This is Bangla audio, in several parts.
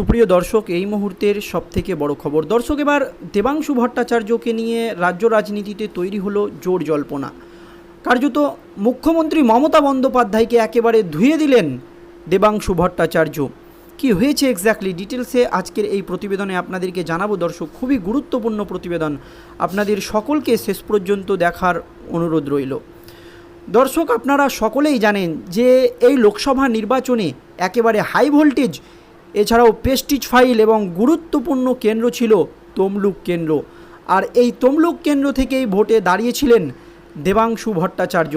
সুপ্রিয় দর্শক, এই মুহূর্তের সবথেকে বড় খবর। দর্শক, এবার দেবাংশু ভট্টাচার্যকে নিয়ে রাজ্য রাজনীতিতে তৈরি হলো জোর জল্পনা। কার্যত মুখ্যমন্ত্রী মমতা বন্দ্যোপাধ্যায়কে একেবারে ধুয়ে দিলেন দেবাংশু ভট্টাচার্য। কি হয়েছে এক্স্যাক্টলি ডিটেলসে আজকের এই প্রতিবেদনে আপনাদেরকে জানাব। দর্শক, খুবই গুরুত্বপূর্ণ প্রতিবেদন। আপনাদের সকলকে শেষ পর্যন্ত দেখার অনুরোধ রইল। দর্শক, আপনারা সকলেই জানেন যে এই লোকসভা নির্বাচনে একেবারে হাই ভোল্টেজ এছাড়াও পেস্টিজ ফাইল এবং গুরুত্বপূর্ণ কেন্দ্র ছিল তমলুক কেন্দ্র। আর এই তমলুক কেন্দ্র থেকেই ভোটে দাঁড়িয়েছিলেন দেবাংশু ভট্টাচার্য।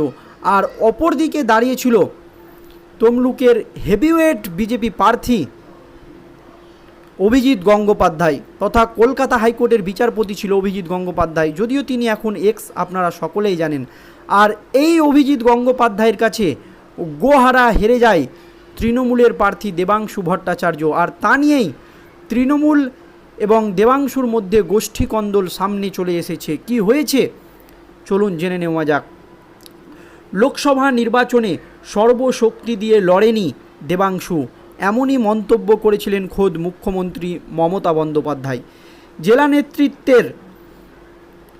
আর অপরদিকে দাঁড়িয়েছিল তমলুকের হেভিওয়েট বিজেপি প্রার্থী অভিজিৎ গঙ্গোপাধ্যায় তথা কলকাতা হাইকোর্টের বিচারপতি ছিল অভিজিৎ গঙ্গোপাধ্যায়, যদিও তিনি এখন এক্স আপনারা সকলেই জানেন। আর এই অভিজিৎ গঙ্গোপাধ্যায়ের কাছে গোহারা হেরে যায় তৃণমূলের প্রার্থী দেবাংশু ভট্টাচার্য। আর তা নিয়েই তৃণমূল এবং দেবাংশুর মধ্যে গোষ্ঠী কন্দল সামনে চলে এসেছে। কি হয়েছে? চলুন জেনে নেওয়া যাক। লোকসভা নির্বাচনে সর্বশক্তি দিয়ে লড়েনি দেবাংশু। এমনই মন্তব্য করেছিলেন খোদ মুখ্যমন্ত্রী মমতা বন্দ্যোপাধ্যায়। জেলা নেতৃত্বের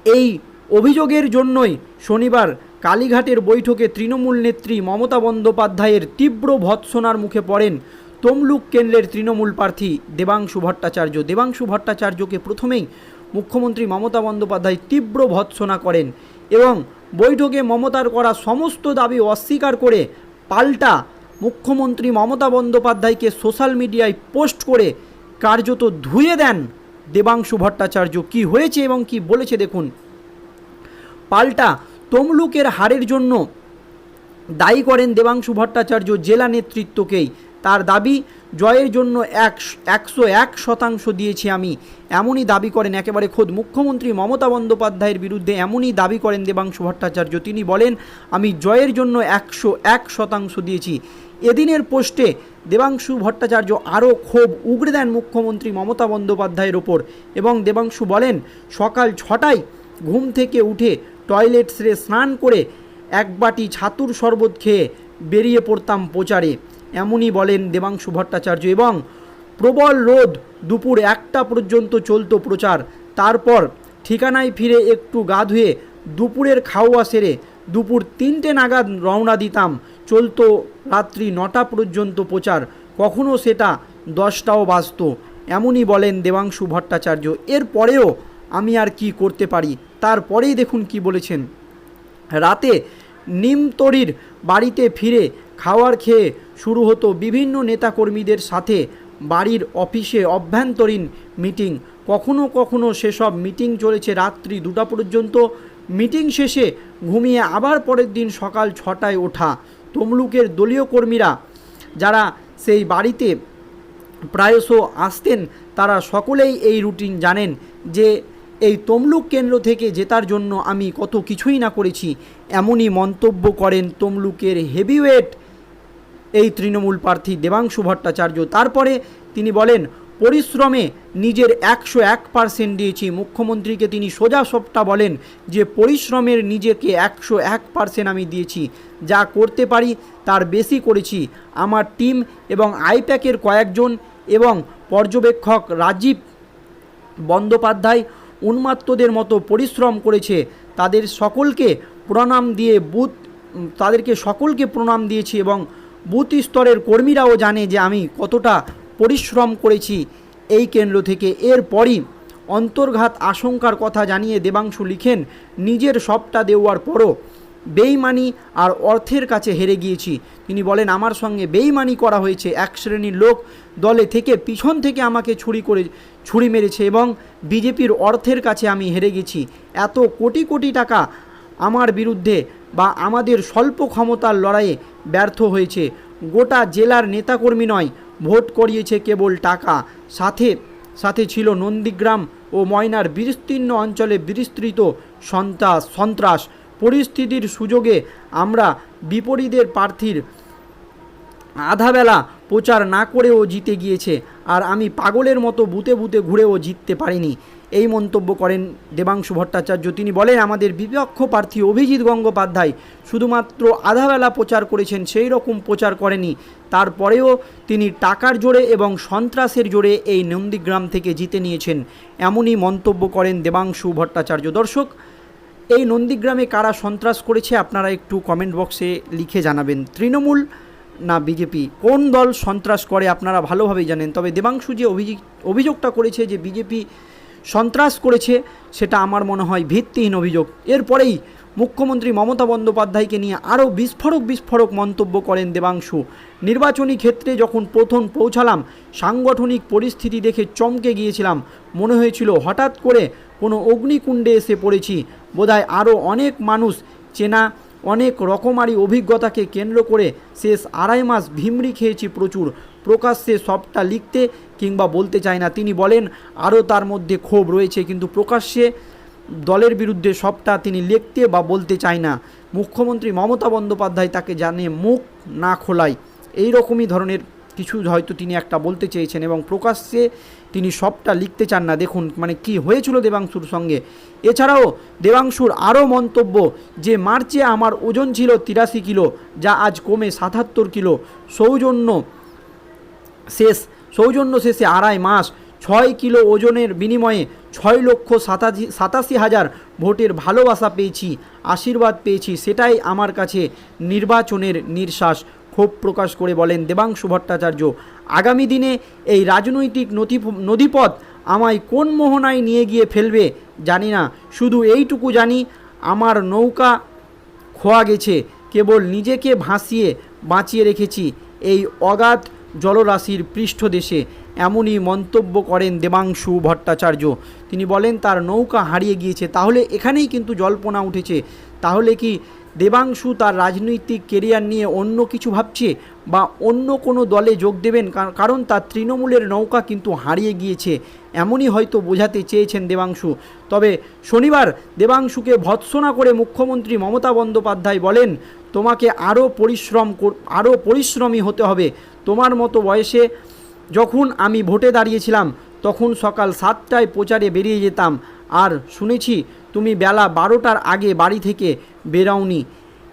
এই অভিযোগের জন্যই শনিবার কালীঘাটের বৈঠকে তৃণমূল নেত্রী মমতা বন্দ্যোপাধ্যায়ের তীব্র ভৎসনার মুখে পড়েন তমলুক কেন্দ্রের তৃণমূল প্রার্থী দেবাংশু ভট্টাচার্য। দেবাংশু ভট্টাচার্যকে প্রথমেই মুখ্যমন্ত্রী মমতা বন্দ্যোপাধ্যায় তীব্র ভৎসনা করেন এবং বৈঠকে মমতার করা সমস্ত দাবি অস্বীকার করে পাল্টা মুখ্যমন্ত্রী মমতা বন্দ্যোপাধ্যায়কে সোশ্যাল মিডিয়ায় পোস্ট করে কার্যত ধুয়ে দেন দেবাংশু ভট্টাচার্য। কি হয়েছে এবং কি বলেছে দেখুন। পাল্টা তমলুকের হারের জন্য দায়ী করেন দেবাংশু ভট্টাচার্য জেলা নেতৃত্বকেই। তার দাবি, জয়ের জন্য এক, একশো এক শতাংশ দিয়েছি আমি। এমনই দাবি করেন একেবারে খোদ মুখ্যমন্ত্রী মমতা বন্দ্যোপাধ্যায়ের বিরুদ্ধে এমনই দাবি করেন দেবাংশু ভট্টাচার্য। তিনি বলেন, আমি জয়ের জন্য একশো এক শতাংশ দিয়েছি। এদিনের পোস্টে দেবাংশু ভট্টাচার্য আরও ক্ষোভ উগড়ে দেন মুখ্যমন্ত্রী মমতা বন্দ্যোপাধ্যায়ের ওপর এবং দেবাংশু বলেন, সকাল ছটায় ঘুম থেকে উঠে টয়লেট সেরে স্নান করে এক বাটি ছাতুর শরবত খেয়ে বেরিয়ে পড়তাম প্রচারে। এমনই বলেন দেবাংশু ভট্টাচার্য এবং প্রবল রোদ দুপুর একটা পর্যন্ত চলতো প্রচার। তারপর ঠিকানায় ফিরে একটু গা ধুয়ে দুপুরের খাওয়া সেরে দুপুর তিনটে নাগাদ রওনা দিতাম। চলতো রাত্রি নটা পর্যন্ত প্রচার। কখনো সেটা দশটাও বাজত। এমনই বলেন দেবাংশু ভট্টাচার্য। এরপরেও আমি আর কি করতে পারি? তারপরেই দেখুন কি বলেছেন। রাতে নিমতরির বাড়িতে ফিরে খাওয়ার খেয়ে শুরু হতো বিভিন্ন নেতাকর্মীদের সাথে বাড়ির অফিসে অভ্যন্তরীণ মিটিং। কখনো কখনো সেসব মিটিং চলেছে রাত্রি দুটা পর্যন্ত। মিটিং শেষে ঘুমিয়ে আবার পরের দিন সকাল ছটায় ওঠা। তমলুকের দলীয় কর্মীরা যারা সেই বাড়িতে প্রায়শ আসতেন, তারা সকলেই এই রুটিন জানেন যে এই তমলুক কেন্দ্র থেকে জেতার জন্য আমি কত কিছুই না করেছি, এমনই মন্তব্য করেন তমলুকের হেভিওয়েট এই তৃণমূল প্রার্থী দেবাংশু ভট্টাচার্য। তারপরে তিনি বলেন, পরিশ্রমে নিজের একশো এক পার্সেন্ট দিয়েছি। মুখ্যমন্ত্রীকে তিনি সোজা সবটা বলেন যে, পরিশ্রমের নিজেকে একশো এক পার্সেন্ট আমি দিয়েছি। যা করতে পারি তার বেশি করেছি। আমার টিম এবং আইপ্যাকের কয়েকজন এবং পর্যবেক্ষক রাজীব বন্দ্যোপাধ্যায় উন্মাত্তদের মতো পরিশ্রম করেছে। তাদের সকলকে প্রণাম দিয়ে বুথ, তাদেরকে সকলকে প্রণাম দিয়েছি এবং বুথ স্তরের কর্মীরাও জানে যে আমি কতটা পরিশ্রম করেছি এই কেন্দ্র থেকে। এরপরই অন্তর্ঘাত আশঙ্কার কথা জানিয়ে দেবাংশু লিখেন, নিজের সবটা দেওয়ার পরও বেইমানি আর অর্থের কাছে হেরে গিয়েছি। তিনি বলেন, আমার সঙ্গে বেইমানি করা হয়েছে। এক শ্রেণির লোক দলে থেকে পিছন থেকে আমাকে ছুরি করে, ছুরি মেরেছে এবং বিজেপির অর্থের কাছে আমি হেরে গেছি। এত কোটি কোটি টাকা আমার বিরুদ্ধে বা আমাদের স্বল্প ক্ষমতার লড়াইয়ে ব্যর্থ হয়েছে। গোটা জেলার নেতাকর্মী নয়, ভোট করিয়েছে কেবল টাকা। সাথে সাথে ছিল নন্দীগ্রাম ও ময়নার বিস্তীর্ণ অঞ্চলে বিস্তৃত সন্ত্রাস সন্ত্রাস। পরিস্থিতির সুযোগে আমরা বিপরীতের প্রার্থীর আধাবেলা প্রচার না করেও জিতে গিয়েছে। আর আমি পাগলের মতো বুতে বুতে ঘুরেও জিততে পারিনি। এই মন্তব্য করেন দেবাংশু ভট্টাচার্য। তিনি বলেন, আমাদের বিপক্ষ প্রার্থী অভিজিৎ গঙ্গোপাধ্যায় শুধুমাত্র আধাবেলা প্রচার করেছেন, সেই রকম প্রচার করেনি। তারপরেও তিনি টাকার জোরে এবং সন্ত্রাসের জোরে এই নন্দীগ্রাম থেকে জিতে নিয়েছেন। এমনই মন্তব্য করেন দেবাংশু ভট্টাচার্য। দর্শক এই নন্দীগ্রামে কারা সন্ত্রাস করেছে আপনারা একটু কমেন্ট বক্সে লিখে জানাবেন। তৃণমূল না বিজেপি? কোন দল সন্ত্রাস করে আপনারা ভালোভাবেই জানেন, তবে দেবাংশু যে অভিযোগ অভিযোগটা করেছে যে বিজেপি সন্ত্রাস করেছে, সেটা আমার মনে হয় ভিত্তিহীন অভিযোগ। এরপরেই মুখ্যমন্ত্রী মমতা বন্দ্যোপাধ্যায়কে নিয়ে আরও বিস্ফোরক বিস্ফোরক মন্তব্য করেন দেবাংশু। নির্বাচনী ক্ষেত্রে যখন প্রথম পৌঁছালাম, সাংগঠনিক পরিস্থিতি দেখে চমকে গিয়েছিলাম। মনে হয়েছিল হঠাৎ করে কোনো অগ্নিকুণ্ডে এসে পড়েছি। বোধহয় আরও অনেক মানুষ চেনা, অনেক রকমারি অভিজ্ঞতাকে কেন্দ্র করে শেষ আড়াই মাস ভিমরি খেয়েছি প্রচুর। প্রকাশ্যে সবটা লিখতে কিংবা বলতে চায় না। তিনি বলেন, আরও তার মধ্যে ক্ষোভ রয়েছে, কিন্তু প্রকাশ্যে দলের বিরুদ্ধে সবটা তিনি লিখতে বা বলতে চায় না। মুখ্যমন্ত্রী মমতা বন্দ্যোপাধ্যায় তাকে জানে মুখ না খোলায় এই রকমই ধরনের কিছু হয়তো তিনি একটা বলতে চেয়েছেন এবং প্রকাশ্যে তিনি সবটা লিখতে চান না। দেখুন মানে কি হয়েছিল দেবাংশুর সঙ্গে। এছাড়াও দেবাংশুর আরও মন্তব্য যে, মার্চে আমার ওজন ছিল তিরাশি কিলো, যা আজ কমে সাতাত্তর কিলো। সৌজন্য শেষ, সৌজন্য শেষে আড়াই মাস ছয় কিলো ওজনের বিনিময়ে ছয় লক্ষ সাতাশি সাতাশি হাজার ভোটের ভালোবাসা পেয়েছি, আশীর্বাদ পেয়েছি, সেটাই আমার কাছে নির্বাচনের নির্শ্বাস ক্ষোভ প্রকাশ করে বলেন দেবাংশু ভট্টাচার্য। আগামী দিনে এই রাজনৈতিক নথি নদীপথ আমায় কোন মোহনায় নিয়ে গিয়ে ফেলবে জানি না, শুধু এইটুকু জানি, আমার নৌকা খোয়া গেছে, কেবল নিজেকে ভাসিয়ে বাঁচিয়ে রেখেছি এই অগাধ জলরাশির পৃষ্ঠদেশে। এমনই মন্তব্য করেন দেবাংশু ভট্টাচার্য। তিনি বলেন, তার নৌকা হারিয়ে গিয়েছে, তাহলে এখানেই কিন্তু জল্পনা উঠেছে। তাহলে কি দেবাংশু তার রাজনৈতিক কেরিয়ার নিয়ে অন্য কিছু ভাবছে বা অন্য কোনো দলে যোগ দেবেন? কার- কারণ তার তৃণমূলের নৌকা কিন্তু হারিয়ে গিয়েছে। এমনই হয়তো বোঝাতে চেয়েছেন দেবাংশু। তবে শনিবার দেবাংশুকে ভৎসনা করে মুখ্যমন্ত্রী মমতা বন্দ্যোপাধ্যায় বলেন, তোমাকে আরও পরিশ্রম আরও পরিশ্রমী হতে হবে। তোমার মতো বয়সে যখন আমি ভোটে দাঁড়িয়েছিলাম, তখন সকাল সাতটায় প্রচারে বেরিয়ে যেতাম। আর শুনেছি, তুমি বেলা বারোটার আগে বাড়ি থেকে বেরাওনি।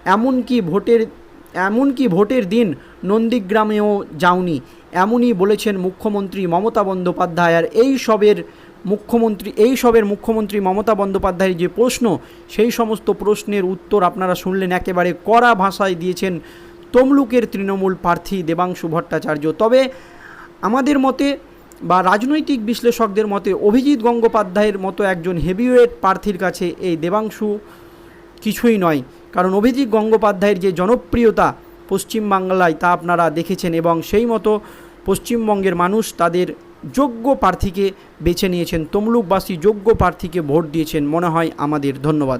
এমনকি ভোটের এমনকি ভোটের দিন নন্দীগ্রামেও যাওনি। এমনই বলেছেন মুখ্যমন্ত্রী মমতা বন্দ্যোপাধ্যায়। আর এই সবের মুখ্যমন্ত্রী, এই সবের মুখ্যমন্ত্রী মমতা বন্দ্যোপাধ্যায়ের যে প্রশ্ন, সেই সমস্ত প্রশ্নের উত্তর আপনারা শুনলেন একেবারে কড়া ভাষায় দিয়েছেন তমলুকের তৃণমূল প্রার্থী দেবাংশু ভট্টাচার্য। তবে আমাদের মতে বা রাজনৈতিক বিশ্লেষকদের মতে অভিজিৎ গঙ্গোপাধ্যায়ের মতো একজন হেভিওয়েট প্রার্থীর কাছে এই দেবাংশু কিছুই নয়। কারণ অভিজিৎ গঙ্গোপাধ্যায়ের যে জনপ্রিয়তা পশ্চিমবাংলায় তা আপনারা দেখেছেন এবং সেই মতো পশ্চিমবঙ্গের মানুষ তাদের যোগ্য প্রার্থীকে বেছে নিয়েছেন। তমলুকবাসী যোগ্য প্রার্থীকে ভোট দিয়েছেন। মনে হয় আমাদের ধন্যবাদ।